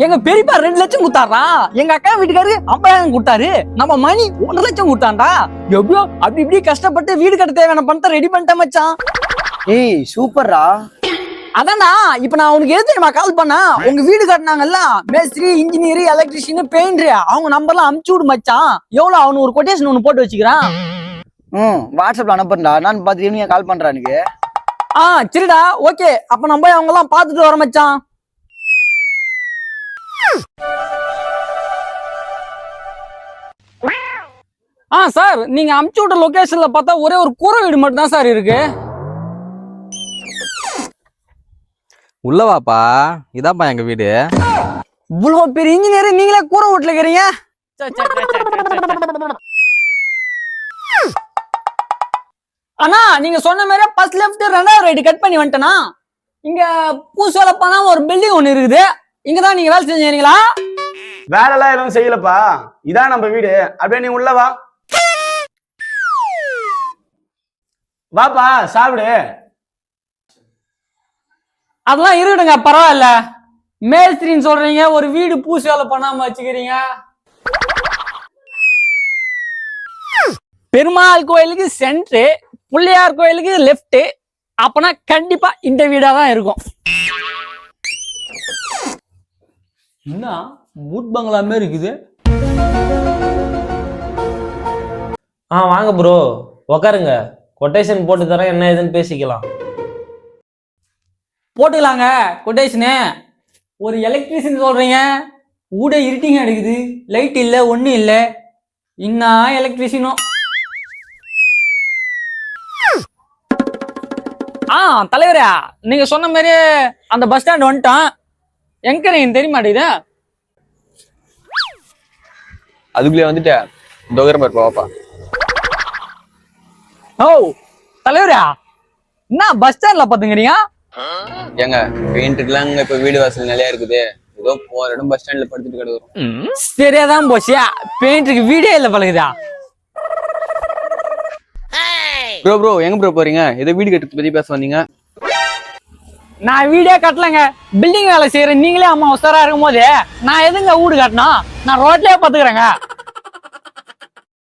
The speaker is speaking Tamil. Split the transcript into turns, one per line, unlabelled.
எங்க பெரியப்பா ரெண்டு லட்சம் கொடுத்தாரா எங்க அக்கா வீட்டுக்காரு ஐம்பதாயிரம் கொடுத்தாரு. நம்ம மணி ஒன்றரை லட்சம் கொடுத்தான்டா. எப்படியோ அப்படி இப்படி கஷ்டப்பட்டு வீடு கட்ட தேவையான பணத்தை ரெடி பண்ணிட்டேன் மச்சான்.
ஏய் சூப்பர்ரா.
அதான்டா இப்ப நான் உனக்கு எது தெரியுமா கால் பண்ணா? உங்க வீடு கட்டினாங்கல்ல மேஸ்திரி இன்ஜினியர் எலக்ட்ரிஷியன் பெயிண்டர் அவங்க நம்பர்லாம் அமுச்சு விடு மச்சான். எவ்வளவு அவனு ஒரு கொட்டேஷன் ஒன்னு போட்டு வச்சுக்கிறான்.
ம் வாட்ஸ்அப்ல அனுப்புறா நான் பார்த்து ஈவினிங் கால் பண்றேன் எனக்கு.
ஆ சரிடா ஓகே அப்ப நம்ம அவங்க எல்லாம் பாத்துட்டு வர மச்சான். ஆ சார் நீங்க அமுச்சு விட்ட லொகேஷன்ல பார்த்தா ஒரே ஒரு கூரை வீடு மட்டும் தான் சார் இருக்கு.
உள்ள வாப்பா. இதாப்பா எங்க வீடு.
இவ்வளவு பெரிய இன்ஜினியர் நீங்களே கூரை வீட்டுல இருக்கிறீங்க. அண்ணா நீங்க சொன்ன மாதிரி ஃபர்ஸ்ட் லெஃப்ட் ரெண்டாவது ரைட் கட் பண்ணி வந்துட்டேனா? இங்க பூசு வேலை பண்ணா ஒரு பில்டிங் ஒன்னு இருக்குது. இங்க தான் நீங்க வேலை செஞ்சீங்களா?
வேலைலாம் எதுவும் செய்யலப்பா. இதான் நம்ம வீடு. அப்படியே நீ உள்ள வா. வாப்பா சாப்பிடு.
அதெல்லாம் இருக்கட்டுங்க பரவாயில்ல. மேஸ்திரின்னு சொல்றீங்க ஒரு வீடு பூசு வேலை பண்ணாம வச்சுக்கிறீங்க. பெருமாள் கோயிலுக்கு சென்ட்ரு பிள்ளையார் கோயிலுக்கு லெஃப்ட் அப்பனா கண்டிப்பா இந்த வீடா தான் இருக்கும். என்ன? பூட் பங்களாமே இருக்குது.
ஆ வாங்க ப்ரோ உக்காருங்க. கொட்டேஷன் போட்டு தரேன் என்ன ஏதுன்னு பேசிக்கலாம்.
போட்டுக்கலாங்க கொட்டேஷனு ஒரு எலக்ட்ரிஷியன் சொல்றீங்க ஊட இருட்டிங்க அடிக்குது லைட் இல்லை ஒன்றும் இல்லை. இன்னும் எலக்ட்ரிஷியனும் ஆ தலைவரே நீங்க சொன்ன மாதிரி அந்த பஸ் ஸ்டாண்ட் வந்துட்டோம் எங்க நீங்க தெரிய மாட்டேங்குது.
அதுக்குள்ளே வந்துட்டு தொகரம் இருப்பாப்பா
ஓ தலைவரே என்ன பஸ் ஸ்டாண்ட்ல பாத்துக்கிறீங்க?
ஏங்க பெயிண்ட்டுக்குலாம் இங்க இப்ப வீடு வாசல் நிலையா இருக்குது. ஏதோ போற இடம் பஸ் ஸ்டாண்ட்ல படுத்துட்டு கிடக்குறோம்.
சரியா தான் போச்சு. பெயிண்ட்டுக்கு வீடே இல்லை பழகுதா?
ப்ரோ ப்ரோ எங்க ப்ரோ போறீங்க? ஏதோ வீடு கட்டுறது பத்தி பேச வந்தீங்க.
நான் வீடே கட்டலங்க. பில்டிங் வேலை செய்யறேன். நீங்களே அம்மா உசாரா இருக்கும் போது நான் எதுங்க வீடு கட்டணும்? நான் ரோட்லயே பாத்துக்கிறேங்க.